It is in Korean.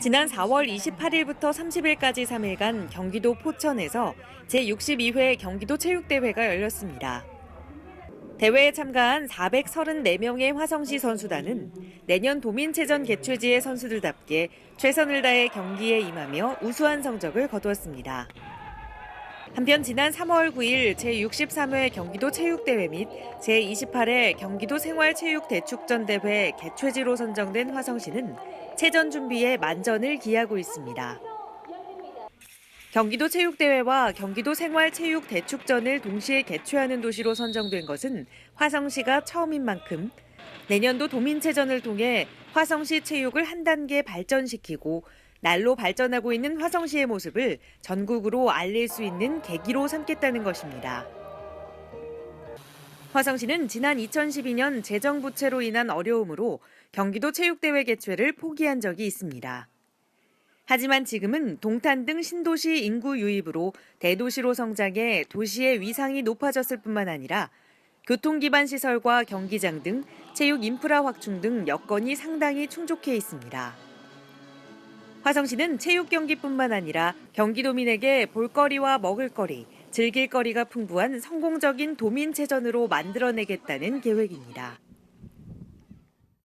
지난 4월 28일부터 30일까지 3일간 경기도 포천에서 제62회 경기도 체육대회가 열렸습니다. 대회에 참가한 434명의 화성시 선수단은 내년 도민체전 개최지의 선수들답게 최선을 다해 경기에 임하며 우수한 성적을 거두었습니다. 한편 지난 3월 9일 제63회 경기도 체육대회 및 제28회 경기도 생활체육대축전대회 개최지로 선정된 화성시는 체전 준비에 만전을 기하고 있습니다. 경기도 체육대회와 경기도 생활체육대축전을 동시에 개최하는 도시로 선정된 것은 화성시가 처음인 만큼 내년도 도민체전을 통해 화성시 체육을 한 단계 발전시키고 날로 발전하고 있는 화성시의 모습을 전국으로 알릴 수 있는 계기로 삼겠다는 것입니다. 화성시는 지난 2012년 재정 부채로 인한 어려움으로 경기도 체육대회 개최를 포기한 적이 있습니다. 하지만 지금은 동탄 등 신도시 인구 유입으로 대도시로 성장해 도시의 위상이 높아졌을 뿐만 아니라 교통 기반 시설과 경기장 등 체육 인프라 확충 등 여건이 상당히 충족해 있습니다. 화성시는 체육 경기뿐만 아니라 경기도민에게 볼거리와 먹을거리, 즐길거리가 풍부한 성공적인 도민체전으로 만들어내겠다는 계획입니다.